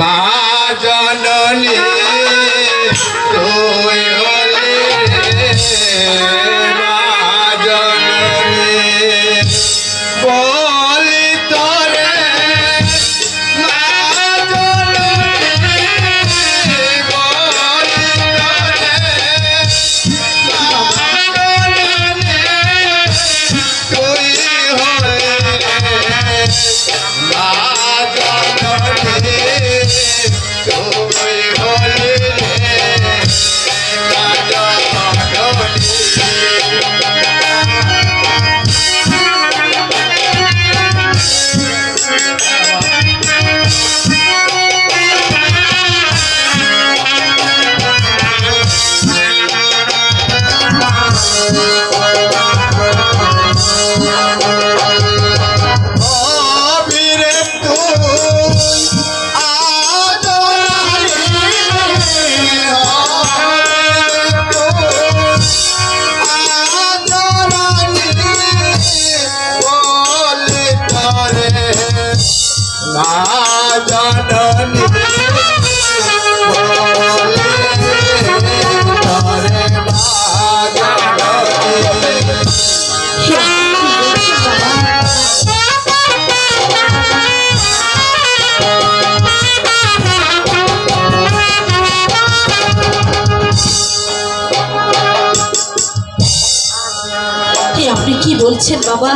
মা জননী আপনি কি বলছেন বাবা?